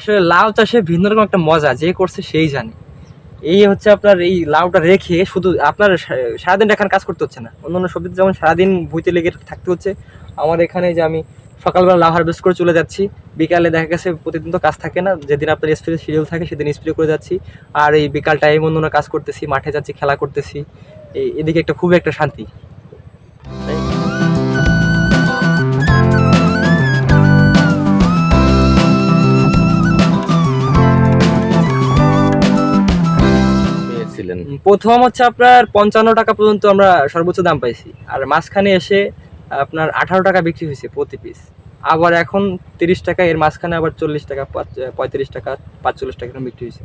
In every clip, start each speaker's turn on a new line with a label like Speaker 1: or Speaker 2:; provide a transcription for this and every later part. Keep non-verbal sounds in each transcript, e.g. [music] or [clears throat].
Speaker 1: আসলে লাউ চাষে ভিন্ন রকম একটা মজা, যে করছে সেই জানে। এই হচ্ছে আপনার এই লাউটা রেখে শুধু আপনার সারাদিন এখানে কাজ করতে হচ্ছে না। অন্য অন্য সবজিতে যেমন সারাদিন ভুইতে লেগে থাকতে হচ্ছে। আমার এখানে যে আমি সকালবেলা লাউ হারভেস্ট করে চলে যাচ্ছি, বিকালে দেখা গেছে প্রতিদিন তো কাজ থাকে না, যেদিন আপনার স্প্রে শিডিউল থাকে সেদিন স্প্রে করে যাচ্ছি। আর এই বিকাল টাইম অন্য কাজ করতেছি, মাঠে যাচ্ছি, খেলা করতেছি। এদিকে একটা খুবই একটা শান্তি। প্রথম হচ্ছে আপনার পঞ্চান্ন টাকা পর্যন্ত আমরা সর্বোচ্চ দাম পাইছি। আর মাঝখানে এসে আপনার আঠারো টাকা বিক্রি হয়েছে প্রতি পিস আবার এখন তিরিশ টাকা, এর মাঝখানে আবার চল্লিশ টাকা পঁয়ত্রিশ টাকা, পাঁচচল্লিশ টাকা বিক্রি হয়েছে।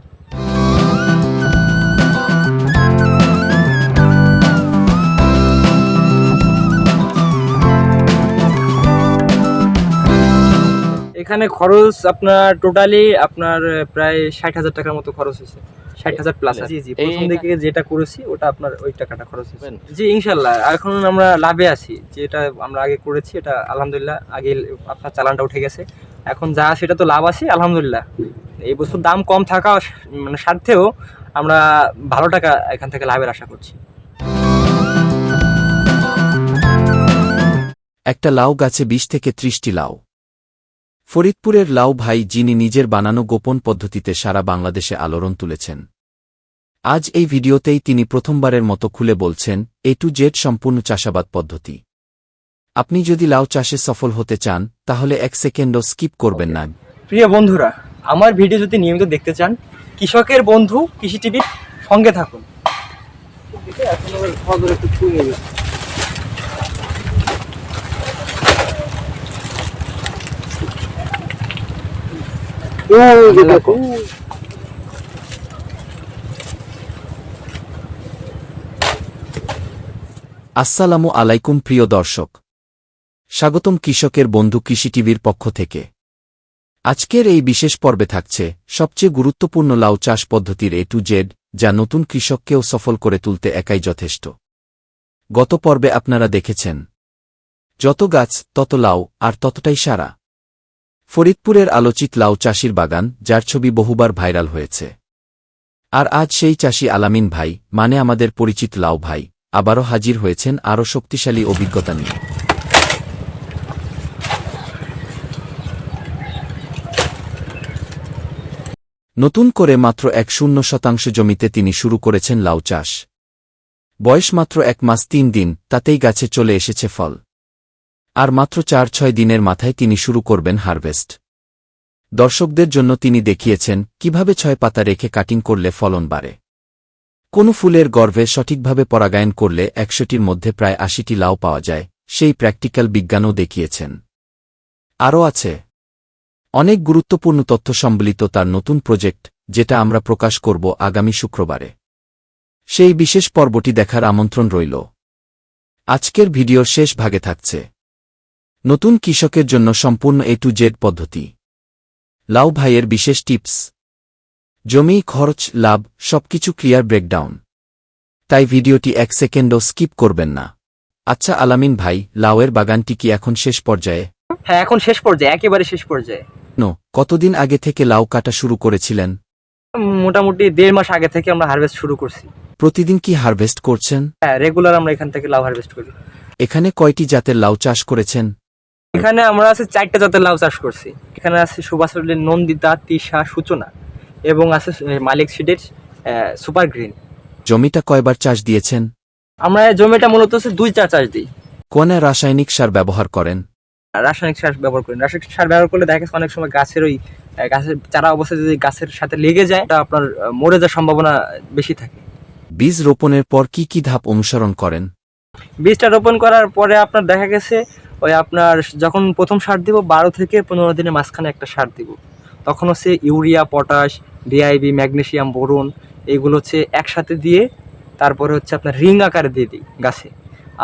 Speaker 1: এখানে খরচ আপনার টোটালি আপনার, প্রায় ষাট হাজার টাকার মতো খরচ হয়েছে। ষাট হাজার প্লাস জি জি প্রথম দিকে যেটা করেছি ওটা আপনার ওই টাকাটা খরচ হয়েছে। জি ইনশাল্লাহ এখন আমরা লাভে আছি। যেটা আমরা আগে করেছি এটা আলহামদুলিল্লাহ আগে আপনার চালানটা উঠে গেছে। এখন যা সেটা তো লাভ আছে আলহামদুলিল্লাহ। এই বছর দাম কম থাকা মানে স্বার্থেও আমরা ভালো টাকা এখান থেকে লাভের আশা করছি।
Speaker 2: একটা লাউ গাছে বিশ থেকে ত্রিশটি লাউ। ফরিদপুরের লাউ ভাই যিনি নিজের বানানো গোপন পদ্ধতিতে সারা বাংলাদেশে আলোড়ন তুলেছেন। আজ এই ভিডিওতেই তিনি প্রথমবারের মতো খুলে বলছেন এ টু জেড সম্পূর্ণ চাষাবাদ পদ্ধতি। আপনি যদি লাউ চাষে সফল হতে চান তাহলে এক সেকেন্ডও স্কিপ করবেন না।
Speaker 1: প্রিয় বন্ধুরা আমার ভিডিও যদি নিয়মিত দেখতে চান কৃষকের বন্ধু কৃষি টিভির সঙ্গে থাকুন।
Speaker 2: আসসালামু আলাইকুম, প্রিয় দর্শক। স্বাগতম কৃষকের বন্ধু কৃষি টিভির পক্ষ থেকে। আজকের এই বিশেষ পর্বে থাকছে সবচেয়ে গুরুত্বপূর্ণ লাউ চাষ পদ্ধতির এ টু জেড যা নতুন কৃষককেও সফল করে তুলতে একাই যথেষ্ট। গত পর্বে আপনারা দেখেছেন, যত গাছ, তত লাউ, আর ততটাই সারা। ফরিদপুরের আলোচিত লাউ চাষির বাগান, যার ছবি বহুবার ভাইরাল হয়েছে। আর আজ সেই চাষি আলামিন ভাই মানে আমাদের পরিচিত লাউ ভাই। আবারও হাজির হয়েছেন আরও শক্তিশালী অভিজ্ঞতা নিয়ে। নতুন করে মাত্র এক শূন্য শতাংশ জমিতে তিনি শুরু করেছেন লাউ চাষ। বয়স মাত্র এক মাস তিন দিন, তাতেই গাছে চলে এসেছে ফল। আর মাত্র চার ছয় দিনের মাথায় তিনি শুরু করবেন হারভেস্ট। দর্শকদের জন্য তিনি দেখিয়েছেন, কীভাবে ছয় পাতা রেখে কাটিং করলে ফলন বাড়ে। কোন ফুলের গর্ভে সঠিকভাবে পরাগায়ন করলে একশোটির মধ্যে প্রায় আশিটি লাউ পাওয়া যায়, সেই প্র্যাকটিক্যাল বিজ্ঞানও দেখিয়েছেন। আরও আছে। অনেক গুরুত্বপূর্ণ তথ্য সম্বলিত তার নতুন প্রজেক্ট, যেটা আমরা প্রকাশ করব আগামী শুক্রবারে। সেই বিশেষ পর্বটি দেখার আমন্ত্রণ রইল। আজকের ভিডিওর শেষ ভাগে থাকছে। নতুন কৃষকের জন্য সম্পূর্ণ এ টু জেড পদ্ধতি। লাউ ভাইয়ের বিশেষ টিপস। জমি খরচ লাভ সবকিছু ক্লিয়ার ব্রেকডাউন। তাই ভিডিওটি এক সেকেন্ডও স্কিপ করবেন না। আচ্ছা আলামিন ভাই লাউয়ের বাগানটি কি এখন শেষ পর্যায়ে?
Speaker 1: হ্যাঁ এখন শেষ পর্যায়ে একেবারে শেষ পর্যায়ে।
Speaker 2: নো কতদিন আগে থেকে লাউ কাটা শুরু করেছিলেন?
Speaker 1: মোটামুটি দেড় মাস আগে থেকে আমরা হারভেস্ট শুরু করছি।
Speaker 2: প্রতিদিন কি হারভেস্ট করছেন?
Speaker 1: হ্যাঁ রেগুলার আমরা এখান থেকে লাউ হারভেস্ট করি।
Speaker 2: এখানে কয়টি জাতের লাউ চাষ করেছেন?
Speaker 1: এখানে আমরা আছে চারটা জাতের লাউ চাষ করছি। এখানে আছে সুভাষ নন্দিতা তিশা সূচনা। এবং আছে মালিক সিডের সুপার গ্রিন।
Speaker 2: জমিটা কয়বার চাষ দিয়েছেন?
Speaker 1: আমরা জমিটা মূলত হচ্ছে দুই চা চাষ দিই।
Speaker 2: কোন রাসায়নিক সার ব্যবহার করেন?
Speaker 1: রাসায়নিক সার ব্যবহার করেন রাসায়নিক সার ব্যবহার করলে দেখা গেছে অনেক সময় গাছের ওই গাছের চারা অবস্থায় যদি গাছের সাথে লেগে যায় এটা আপনার মরে যাওয়ার সম্ভাবনা বেশি থাকে।
Speaker 2: বীজ রোপণের পর কি কি ধাপ অনুসরণ করেন?
Speaker 1: বীজটা রোপণ করার পরে আপনার দেখা গেছে ওই আপনার যখন প্রথম সার দিব বারো থেকে পনেরো দিনের মাঝখানে একটা সার দিব। তখন হচ্ছে ইউরিয়া পটাশ ডিআইবি ম্যাগনেসিয়াম বোরন এগুলো হচ্ছে একসাথে দিয়ে তারপরে হচ্ছে আপনার রিং আকারে দিয়ে দিই গাছে।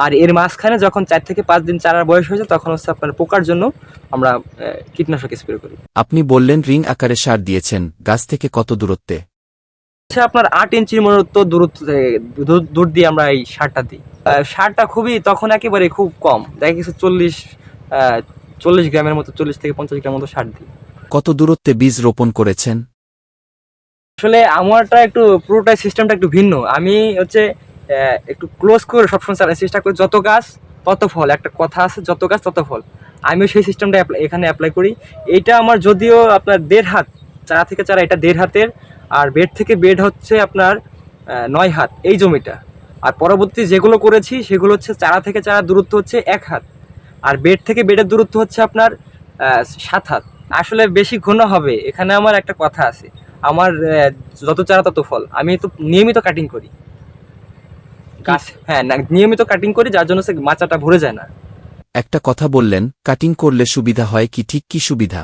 Speaker 1: আর এর মাঝখানে যখন চার থেকে পাঁচ দিন চারার বয়স হয়েছে তখন হচ্ছে আপনার পোকার জন্য আমরা কীটনাশক স্প্রে করি।
Speaker 2: আপনি বললেন রিং আকারে সার দিয়েছেন গাছ থেকে কত দূরত্বে?
Speaker 1: হচ্ছে আপনার আট ইঞ্চির মতো দূরত্ব দূর দিয়ে আমরা এই সারটা দিই। সারটা খুবই তখন একেবারে খুব কম দেখা গেছে চল্লিশ চল্লিশ গ্রামের মতো চল্লিশ থেকে পঞ্চাশ গ্রাম মতো সার দিই।
Speaker 2: কত দূরত্বে বীজ রোপণ করেছেন?
Speaker 1: আসলে আমারটা একটু পুরোটাই সিস্টেমটা একটু ভিন্ন। আমি হচ্ছে একটু ক্লোজ করে সবসময় চালার চেষ্টা করি যত গাছ, তত ফল। একটা কথা আছে, যত গাছ, তত ফল। আমিও সেই সিস্টেমটা এখানে অ্যাপ্লাই করি। এটা আমার যদিও আপনার দেড় হাত, চারা থেকে চারা এটা দেড় হাতের, আর বেড থেকে বেড হচ্ছে আপনার নয় হাত এই জমিটা। আর পরবর্তী যেগুলো করেছি, সেগুলো হচ্ছে চারা থেকে চারা দূরত্ব হচ্ছে এক হাত। আর বেড থেকে বেডের দূরত্ব হচ্ছে আপনার সাত হাত। আসলে বেশি ঘন হবে, এখানে আমার একটা কথা আছে। আমার যত চারা তত ফল। আমি তো নিয়মিত কাটিং করি। গাছ হ্যাঁ না নিয়মিত কাটিং করি যার জন্য সে মাচাটা ভরে যায় না।
Speaker 2: একটা কথা বললেন কাটিং করলে সুবিধা হয় কি ঠিক কি সুবিধা?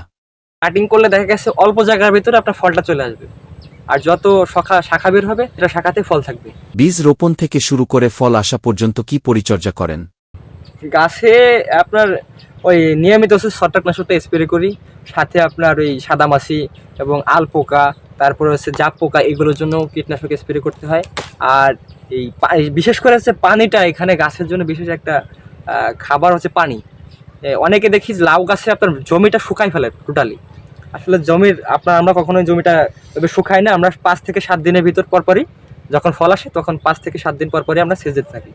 Speaker 1: কাটিং করলে দেখা গেছে অল্প জায়গার ভিতরে আপনার ফলটা চলে আসবে। আর যত শাখা শাখা বের হবে সেটা শাখাতে ফল থাকবে।
Speaker 2: বীজ রোপণ থেকে শুরু করে ফল আসা পর্যন্ত কি পরিচর্যা করেন?
Speaker 1: গাছে আপনার ওই নিয়মিত হচ্ছে ছত্রাকনাশকটা স্প্রে করি সাথে আপনার ওই সাদামাছি এবং আল পোকা তারপরে হচ্ছে জাপ পোকা, এগুলোর জন্য কীটনাশক স্প্রে করতে হয়। আর এই বিশেষ করে হচ্ছে পানিটা এখানে গাছের জন্য বিশেষ একটা খাবার হচ্ছে পানি। অনেকে দেখি লাউ গাছে আপনার জমিটা শুকাই ফেলে টোটালি আসলে জমির, আপনার, আমরা কখনোই জমিটা এভাবে শুকাই না, আমরা পাঁচ থেকে সাত দিনের ভিতর পরপরই যখন ফল আসে তখন পাঁচ থেকে সাত দিন পরপরই আমরা সেচ দিতে থাকি।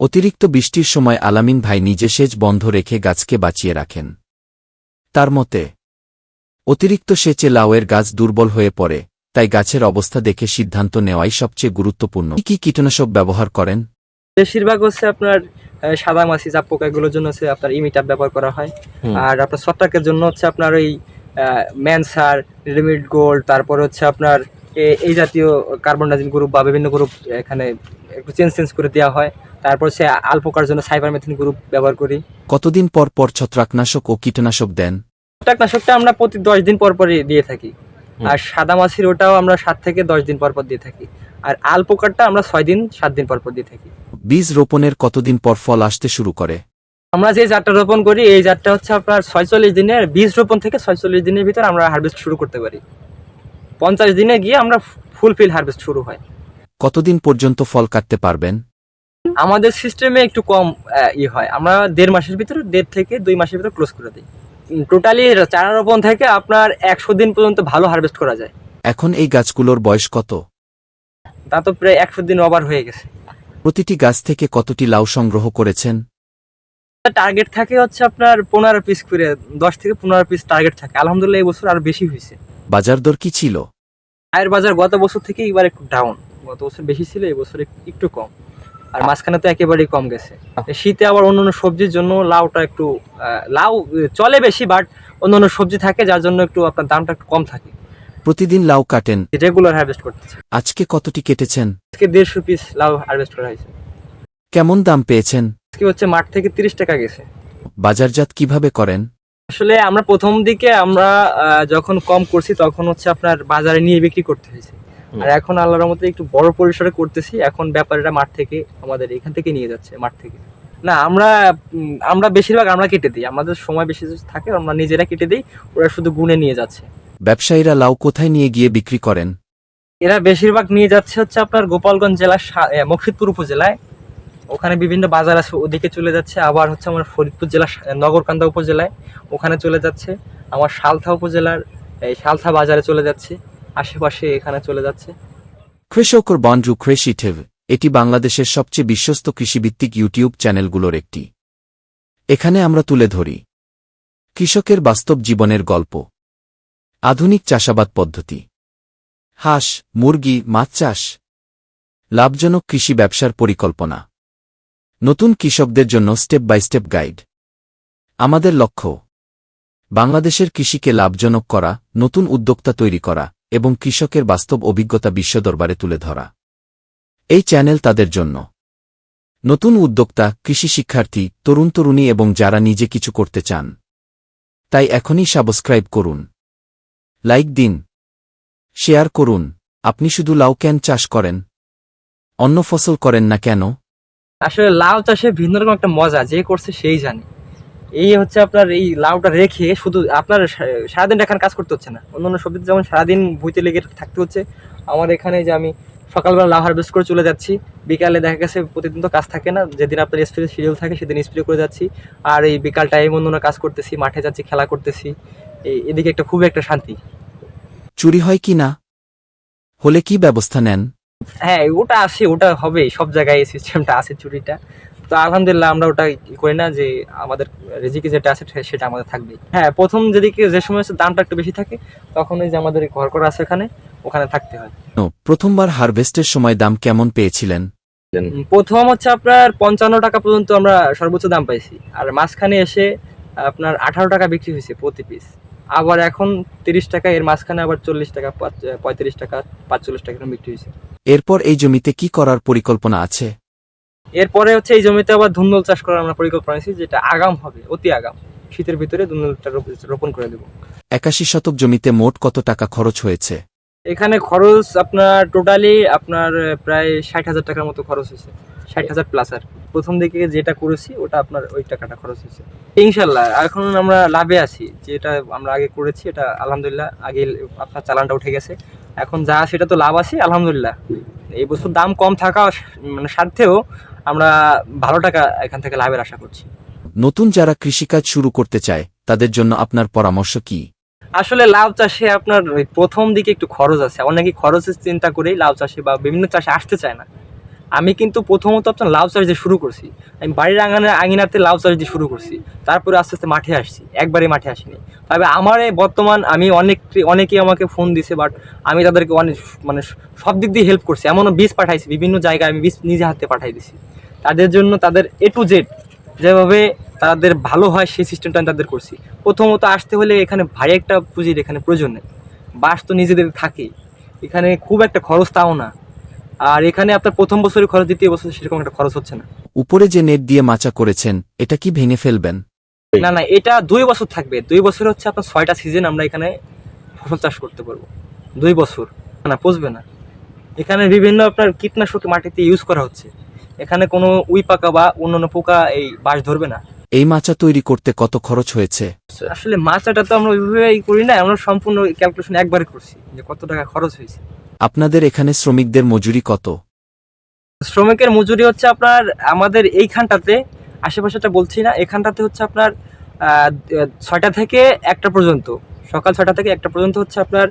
Speaker 2: অতিরিক্ত বৃষ্টির সময় আলামিন ভাই নিজে সেচ বন্ধ রেখে গাছকে বাঁচিয়ে রাখেন। তার মতে অতিরিক্ত সেচে লাউয়ের গাছ দুর্বল হয়ে পড়ে তাই গাছের অবস্থা দেখে সিদ্ধান্ত নেওয়াই সবচেয়ে গুরুত্বপূর্ণ। কি কীটনাশক ব্যবহার করেন?
Speaker 1: বেশিরভাগ হচ্ছে আপনার সাদা মাছি চাপ পোকা এগুলোর জন্য হচ্ছে আপনার ইমিটাপ ব্যবহার করা হয়। আর আপনার ছত্রাকের জন্য হচ্ছে আপনার ওই ম্যানসার রেডিমিড গোল্ড তারপর হচ্ছে আপনার এই জাতীয় কার্বন ডাইজিন গ্রুপ বা বিভিন্ন গ্রুপ এখানে একটু চেঞ্জ চেঞ্জ করে দেওয়া হয়। তারপর সে আলপোকার জন্য সাইবার মেথিন গ্রুপ ব্যবহার করি।
Speaker 2: কতদিন পর পর ছত্রাকনাশক ও কীটনাশক দেন?
Speaker 1: ছত্রাকনাশকটা আমরা প্রতি দশ দিন পর পরই দিয়ে থাকি। আর সাদা মাছির ওটাও আমরা সাত থেকে দশ দিন পর পর দিয়ে থাকি। আর আলপোকারটা আমরা ছয় দিন সাত দিন পর পর দিয়ে থাকি।
Speaker 2: বীজ রোপণের কতদিন পর ফল আসতে শুরু করে?
Speaker 1: আমরা যে জাতটা রোপণ করি এই জাতটা হচ্ছে আপনার ছয়চল্লিশ দিনের বীজ রোপণ থেকে ছয়চল্লিশ দিনের ভিতর আমরা হারভেস্ট শুরু করতে পারি। পঞ্চাশ দিনে গিয়ে আমরা ফুলফিল হারভেস্ট শুরু হয়।
Speaker 2: কতদিন পর্যন্ত ফল কাটতে পারবেন?
Speaker 1: আমাদের সিস্টেমে একটু কম আহ, ই হয়। আমরা দেড় মাসের ভিতরে দেড় থেকে দুই মাসের ভিতরে ক্লোজ করে দিই। টোটালি চারা রোপণ থেকে আপনার একশো দিন পর্যন্ত ভালো হারভেস্ট করা যায়।
Speaker 2: এখন এই গাছগুলোর বয়স কত?
Speaker 1: তা তো প্রায় একশো দিন ওভার হয়ে গেছে।
Speaker 2: প্রতিটি গাছ থেকে কতটি লাউ সংগ্রহ করেছেন?
Speaker 1: টার্গেট থাকে হচ্ছে আপনার পনেরো পিস করে দশ থেকে পনেরো পিস টার্গেট থাকে। আলহামদুলিল্লাহ এই বছর আরও বেশি হয়েছে।
Speaker 2: বাজার দর কি ছিল?
Speaker 1: আয়ের বাজার গত বছর থেকে এবার একটু ডাউন গত বছর বেশি ছিল এই বছর এক- একটু কম। আর মাঝখানে তো একেবারেই কম গেছে। শীতে আবার অন্য অন্য সবজির জন্য লাউটা একটু লাউ চলে বেশি বাট অন্য অন্য সবজি থাকে যার জন্য একটু আপনার দামটা একটু কম থাকে।
Speaker 2: প্রতিদিন লাউ কাটেন।
Speaker 1: রেগুলার হারভেস্ট করতেছে।
Speaker 2: আজকে কতটি কেটেছেন?
Speaker 1: আজকে দেড়শো পিস লাউ হারভেস্ট করা হয়েছে।
Speaker 2: কেমন দাম পেয়েছেন?
Speaker 1: আজকে হচ্ছে মাঠ থেকে তিরিশ টাকা গেছে।
Speaker 2: বাজারজাত কীভাবে করেন?
Speaker 1: আসলে আমরা প্রথম দিকে আমরা যখন কম করছি তখন হচ্ছে আপনার বাজারে নিয়ে বিক্রি করতে হয়েছে। আর এখন আল্লাহর মধ্যে একটু বড় পরিসরে করতেছি। এখন ব্যাপারীরা মাঠ থেকে আমাদের এখান থেকে নিয়ে যাচ্ছে মাঠ থেকে। না আমরা আমরা বেশিরভাগ আমরা কেটে দিই। আমাদের সময় বেশি থাকে আমরা নিজেরা কেটে দিই ওরা শুধু গুনে নিয়ে যাচ্ছে।
Speaker 2: ব্যবসায়ীরা লাউ কোথায় নিয়ে গিয়ে বিক্রি করেন?
Speaker 1: এরা বেশিরভাগ নিয়ে যাচ্ছে হচ্ছে আপনার গোপালগঞ্জ জেলার মুর্শিদপুর উপজেলায়। ওখানে বিভিন্ন বাজার আছে ওদিকে চলে যাচ্ছে। আবার হচ্ছে আমার ফরিদপুর জেলার নগরকান্দা উপজেলায় ওখানে চলে যাচ্ছে। আমার সালথা উপজেলার এই সালথা বাজারে চলে যাচ্ছে। আশেপাশে এখানে চলে যাচ্ছে।
Speaker 2: কৃষকর বন্ডু ক্রেশিটিভ এটি বাংলাদেশের সবচেয়ে বিশ্বস্ত কৃষিভিত্তিক ইউটিউব চ্যানেলগুলোর একটি। এখানে আমরা তুলে ধরি কৃষকের বাস্তব জীবনের গল্প। আধুনিক চাষাবাদ পদ্ধতি। হাঁস, মুরগি, মাছ চাষ। লাভজনক কৃষি ব্যবসার পরিকল্পনা। নতুন কৃষকদের জন্য স্টেপ বাই স্টেপ গাইড। আমাদের লক্ষ্য, বাংলাদেশের কৃষিকে লাভজনক করা, নতুন উদ্যোক্তা তৈরি করা। এবং কৃষকের বাস্তব অভিজ্ঞতা বিশ্ব দরবারে তুলে ধরা। এই চ্যানেল তাদের জন্য। নতুন উদ্যোক্তা, কৃষি শিক্ষার্থী, তরুণ তরুণী এবং যারা নিজে কিছু করতে চান। তাই এখনই সাবস্ক্রাইব করুন। লাইক দিন। শেয়ার করুন। আপনি শুধু লাউ ক্যান চাষ করেন। অন্য ফসল করেন না কেন?
Speaker 1: আসলে লাউ চাষে ভিন্ন রকম একটা মজা, যে করছে সেই জানে। এই হচ্ছে আপনার এই লাউটা রেখে শুধু আপনার সারাদিন এখানে কাজ করতে হচ্ছে না। অন্যান্য সবজিতে যেমন সারাদিন ভুইতে লেগে থাকতে হচ্ছে আমার এখানে যে আমি সকালবেলা লাউ হারভেস্ট করে চলে যাচ্ছি বিকালে দেখা গেছে প্রতিদিন তো কাজ থাকে না যেদিন আপনার স্প্রে শিডিউল থাকে সেদিন স্প্রে করে যাচ্ছি। আর এই বিকাল টাইম অন্য কাজ করতেছি মাঠে যাচ্ছি খেলা করতেছি এই- এদিকে একটা খুবই একটা শান্তি।
Speaker 2: চুরি হয় কি না? হলে কি ব্যবস্থা নেন?
Speaker 1: হ্যাঁ ওটা আসে ওটা হবে সব জায়গায় এই সিস্টেমটা আছে চুরিটা। তো আলহামদুলিল্লাহ আমরা ওটা করি না যে আমাদের রেজিকে যেটা আছে সেটা আমাদের থাকবে হ্যাঁ প্রথম যেদিকে যে সময় হচ্ছে দামটা একটু বেশি থাকে তখন ওই যে আমাদের ঘর করা আছে এখানে ওখানে থাকতে হয়।
Speaker 2: নো, প্রথমবার হারভেস্টের সময় দাম কেমন পেয়েছিলেন?
Speaker 1: প্রথম হচ্ছে আপনার পঞ্চান্ন টাকা পর্যন্ত আমরা সর্বোচ্চ দাম পাইছি। আর মাঝখানে এসে আপনার আঠারো টাকা বিক্রি হয়েছে প্রতি পিস আবার এখন তিরিশ টাকা এর মাঝখানে আবার চল্লিশ টাকা পঁয়ত্রিশ টাকা পাঁচচল্লিশ টাকা এরকম বিক্রি হয়েছে।
Speaker 2: এরপর এই জমিতে কি করার পরিকল্পনা আছে?
Speaker 1: এরপরে হচ্ছে এই জমিতে আবার ধুন্দল চাষ করার আমরা পরিকল্পনা নিয়েছি যেটা আগাম হবে অতি আগাম। শীতের ভিতরে ধুন্দলটা রোপ- রোপণ করে দেবো।
Speaker 2: একাশি শতক জমিতে মোট কত টাকা খরচ হয়েছে?
Speaker 1: এখানে খরচ আপনার টোটালি আপনার প্রায় ষাট হাজার টাকার মতো খরচ হয়েছে। ষাট হাজার প্লাস আর। প্রথম দিকে যেটা করেছি ওটা আপনার ওই টাকাটা খরচ হয়েছে। ইনশাল্লাহ এখন আমরা লাভে আছি। যেটা আমরা আগে করেছি এটা আলহামদুলিল্লাহ আগে আপনার চালানটা উঠে গেছে। এখন যা সেটা তো লাভ আছে আলহামদুলিল্লাহ। এই বছর দাম কম থাকা মানে স্বার্থেও আমরা ভালো টাকা এখান থেকে লাভের আশা করছি।
Speaker 2: নতুন যারা কৃষিকাজ শুরু করতে চায় তাদের জন্য আপনার পরামর্শ কি?
Speaker 1: আসলে লাউ চাষে আপনার ওই প্রথম দিকে একটু খরচ আছে। অনেকে খরচের চিন্তা করেই লাউ চাষে বা বিভিন্ন চাষে আসতে চায় না। আমি কিন্তু প্রথমত আপনার লাউ চাষ দিয়ে শুরু করছি। আমি বাড়ির আঙানে আঙিনাতে লাউ চাষ দিয়ে শুরু করছি। তারপরে আস্তে আস্তে মাঠে আসছি। একবারে মাঠে আসিনি। তবে আমার এই বর্তমান আমি অনেক অনেকেই আমাকে ফোন দিছে বাট আমি তাদেরকে অনেক মানে সব দিক দিয়ে হেল্প করছি। এমনও বীজ পাঠাইছি বিভিন্ন জায়গায় আমি বীজ নিজে হাতে পাঠাই দিছি। তাদের জন্য তাদের এ টু জেড যেভাবে তাদের ভালো হয় সেই সিস্টেমটা আমি তাদের করছি। প্রথমত আসতে হলে এখানে ভারী একটা পুঁজির এখানে প্রয়োজন নেই। বাস তো নিজেদের থাকে এখানে খুব একটা খরচ তাও না। আর এখানে আপনার প্রথম বছরের খরচ দ্বিতীয় বছর সেরকম একটা খরচ হচ্ছে না।
Speaker 2: উপরে যে নেট দিয়ে মাচা করেছেন এটা কি ভেঙে ফেলবেন?
Speaker 1: না না এটা দুই বছর থাকবে। দুই বছর হচ্ছে আপনার ছয়টা সিজন আমরা এখানে ফসল চাষ করতে পারব। দুই বছর। না পচবে না। এখানে বিভিন্ন আপনার কীটনাশক মাটিতে ইউজ করা হচ্ছে। এখানে কোনো উই পাকা বা অন্যান্য পোকা এই বাস ধরবে না।
Speaker 2: এই মাচা তৈরি করতে কত খরচ হয়েছে?
Speaker 1: আসলে মাছটা তো আমরা ওইভাবেই করি না আমরা সম্পূর্ণ ক্যালকুলেশন একবারে করছি যে কত টাকা খরচ হয়েছে।
Speaker 2: আপনাদের এখানে শ্রমিকদের মজুরি কত?
Speaker 1: শ্রমিকের মজুরি হচ্ছে আপনার আমাদের এইখানটাতে আশেপাশেটা বলছি না এখানটাতে হচ্ছে আপনার ছয়টা থেকে একটা পর্যন্ত সকাল ছয়টা থেকে একটা পর্যন্ত হচ্ছে আপনার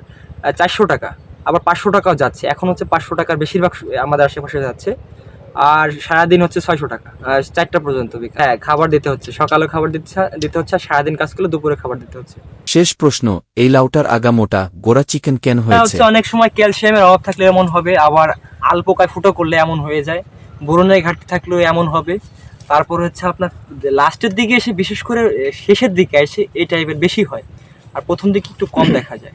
Speaker 1: চারশো টাকা আবার পাঁচশো টাকাও যাচ্ছে এখন হচ্ছে পাঁচশো টাকার বেশিরভাগ আমাদের আশেপাশে যাচ্ছে। আর সারাদিন হচ্ছে ছয়শো টাকা। চারটা পর্যন্ত হ্যাঁ খাবার দিতে হচ্ছে। সকালে খাবার দিতে দিতে হচ্ছে আর সারাদিন কাজ করলে দুপুরে খাবার দিতে হচ্ছে।
Speaker 2: শেষ প্রশ্ন এই লাউটার আগা মোটা গোড়া চিকেন কেন
Speaker 1: এটা
Speaker 2: হয়েছে?
Speaker 1: অনেক সময় ক্যালসিয়ামের অভাব থাকলে এমন হবে আবার আলপোকায় ফুটো করলে এমন হয়ে যায় বোরনের ঘাটতি থাকলেও এমন হবে। তারপর হচ্ছে আপনার লাস্টের দিকে এসে বিশেষ করে শেষের দিকে এসে এই টাইপের বেশি হয়। আর প্রথম দিকে একটু কম [clears throat] দেখা যায়।